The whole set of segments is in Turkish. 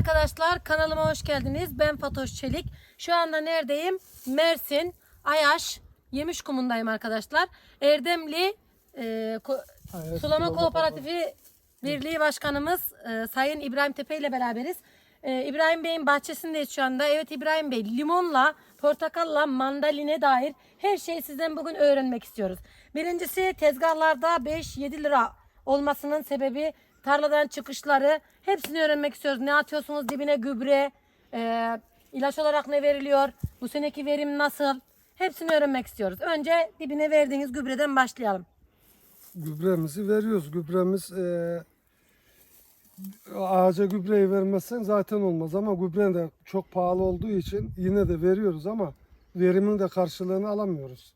arkadaşlar kanalıma hoş geldiniz. Ben Fatoş Çelik. Şu anda neredeyim? Mersin, Ayaş, Yemiş Kumundayım arkadaşlar. Erdemli e, ko- Sulama Sulama Kooperatifi Birliği Başkanımız e, Sayın İbrahim Tepe ile beraberiz. E, İbrahim Bey'in bahçesindeyiz şu anda. Evet İbrahim Bey limonla, portakalla, mandaline dair her şeyi sizden bugün öğrenmek istiyoruz. Birincisi tezgahlarda 5-7 lira olmasının sebebi tarladan çıkışları hepsini öğrenmek istiyoruz. Ne atıyorsunuz dibine gübre, e, ilaç olarak ne veriliyor, bu seneki verim nasıl hepsini öğrenmek istiyoruz. Önce dibine verdiğiniz gübreden başlayalım. Gübremizi veriyoruz. Gübremiz e, ağaca gübreyi vermezsen zaten olmaz ama gübre de çok pahalı olduğu için yine de veriyoruz ama verimin de karşılığını alamıyoruz.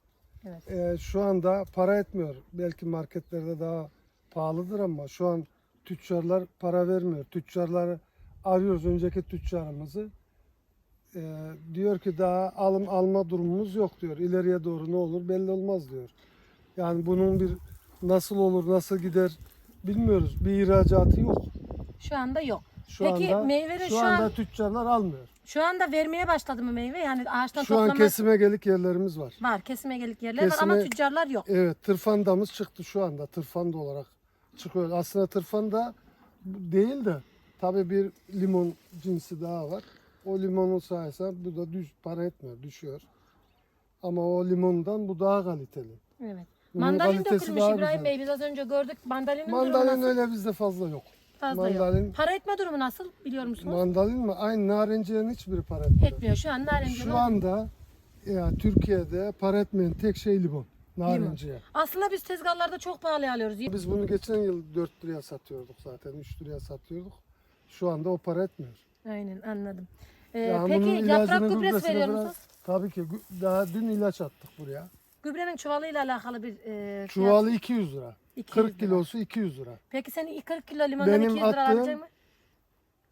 Evet. E, şu anda para etmiyor. Belki marketlerde daha pahalıdır ama şu an tüccarlar para vermiyor. Tüccarları arıyoruz önceki tüccarımızı. E, diyor ki daha alım alma durumumuz yok diyor. İleriye doğru ne olur belli olmaz diyor. Yani bunun bir nasıl olur, nasıl gider bilmiyoruz. Bir ihracatı yok. Şu anda yok. Şu Peki anda meyveli şu, şu anda an- tüccarlar almıyor. Şu anda vermeye başladı mı meyve? Yani ağaçtan Şu an toplama kesime gelik yerlerimiz var. var. Kesime gelik yerler var ama Kesime- tüccarlar yok. Evet, tırfandamız çıktı şu anda. Tırfanda olarak çıkıyor. Aslında tırfanda değil de tabii bir limon cinsi daha var. O limonun sayesinde bu da düş, para etmiyor, düşüyor. Ama o limondan bu daha kaliteli. Evet. Bunun Mandalin kalitesi dökülmüş daha İbrahim güzel. Bey. Biz az önce gördük. Mandalinin durumu Mandalin nasıl? öyle bizde fazla yok. Fazla mandalin- yok. Para etme durumu nasıl biliyor musunuz? Mandalin mi? Aynı narenciyenin hiçbir para etmiyor. Etmiyor. Şu an narenciye Şu anda ya Türkiye'de para etmeyen tek şey limon. Narenciye. Aslında biz tezgahlarda çok pahalı alıyoruz. Biz bunu geçen yıl 4 liraya satıyorduk zaten. 3 liraya satıyorduk. Şu anda o para etmiyor. Aynen anladım. Ee, bunun peki yaprak ilacını, gübresi veriyor biraz- musunuz? Tabii ki. Gü- Daha dün ilaç attık buraya. Gübrenin çuvalıyla alakalı bir e, fiyat. Çuvalı 200 lira. 200 40 lira. kilosu 200 lira. Peki senin 40 kilo limondan Benim 200 lira attığım alabilecek mi?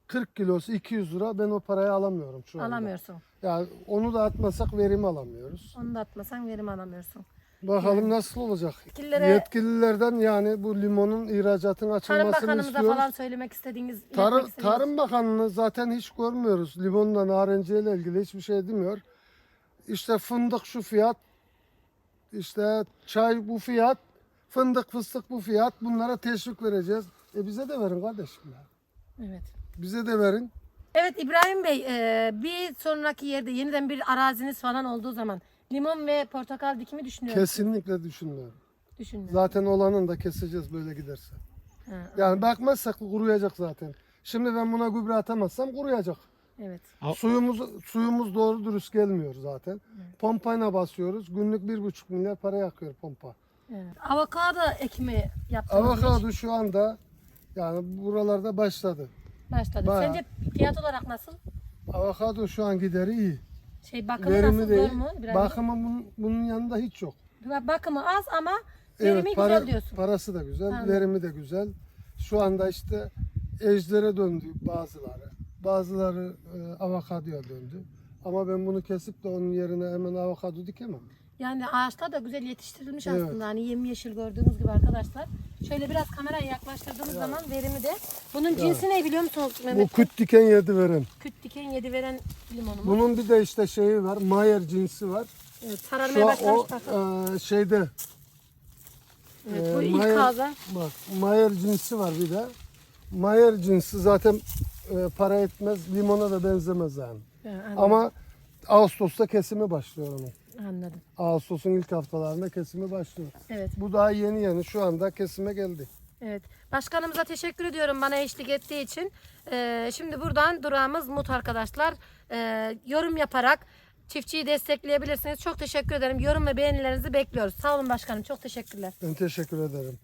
40 kilosu 200 lira. Ben o parayı alamıyorum şu anda. Alamıyorsun. Yani onu da atmasak verim alamıyoruz. Onu da atmasan verim alamıyorsun. Bakalım nasıl olacak. Yetkililere- Yetkililerden yani bu limonun ihracatının Tarım açılmasını Bakanımıza istiyoruz. falan söylemek istediğiniz iletmek Tarım, istediğiniz- Tarım Bakanı'nı zaten hiç görmüyoruz. Limonla narenciyeyle ilgili hiçbir şey demiyor. İşte fındık şu fiyat, işte çay bu fiyat, fındık fıstık bu fiyat. Bunlara teşvik vereceğiz. E bize de verin kardeşim ya. Evet. Bize de verin. Evet İbrahim Bey e, bir sonraki yerde yeniden bir araziniz falan olduğu zaman limon ve portakal dikimi düşünüyor musunuz? Kesinlikle düşünmüyorum. Düşünüyorum. Zaten olanın da keseceğiz böyle giderse. Ha, Yani bakmazsak kuruyacak zaten. Şimdi ben buna gübre atamazsam kuruyacak. evet. Suyumuz suyumuz doğru dürüst gelmiyor zaten. Pompayla basıyoruz. Günlük bir buçuk milyar para yakıyor pompa. evet. Avokado ekimi yaptınız hiç? Avokado şu anda yani buralarda başladı. Başladı. bayağı. Sence fiyat olarak nasıl? Avokado şu an gideri iyi. Şey bakımı Verimi nasıl değil. zor mu İbrahim? Bakımı bunun, bunun yanında hiç yok. Bakımı az ama verimi para, güzel diyorsun. Parası da güzel, Anladım. verimi de güzel. Şu anda işte ejdere döndü bazıları. Bazıları e, avokadoya döndü. Ama ben bunu kesip de onun yerine hemen avokado dikemem. Yani ağaçlar da güzel yetiştirilmiş Evet. aslında. Hani yemyeşil gördüğünüz gibi arkadaşlar. Şöyle biraz kameraya yaklaştırdığımız zaman verimi de. Bunun cinsi ne biliyor musunuz Bu Mehmet? küt diken yedi veren. Küt diken yedi veren limonu mu? Bunun bir de işte şeyi var, Mayer cinsi var. Evet, Şu sararmaya an başlamış o bakın. e, şeyde Evet, bu e, ilk Mayer- ağza. Bak Mayer cinsi var bir de. Mayer cinsi zaten e, para etmez, limona da benzemez yani. Anladım. Ama Ağustos'ta kesimi başlıyor onun. Anladım. Ağustos'un ilk haftalarında kesimi başlıyor. Evet. Bu daha yeni yeni şu anda kesime geldi. Evet. Başkanımıza teşekkür ediyorum bana eşlik ettiği için. Ee, şimdi buradan durağımız Mut arkadaşlar. Ee, yorum yaparak çiftçiyi destekleyebilirsiniz. Çok teşekkür ederim. Yorum ve beğenilerinizi bekliyoruz. Sağ olun başkanım. Çok teşekkürler. Ben teşekkür ederim.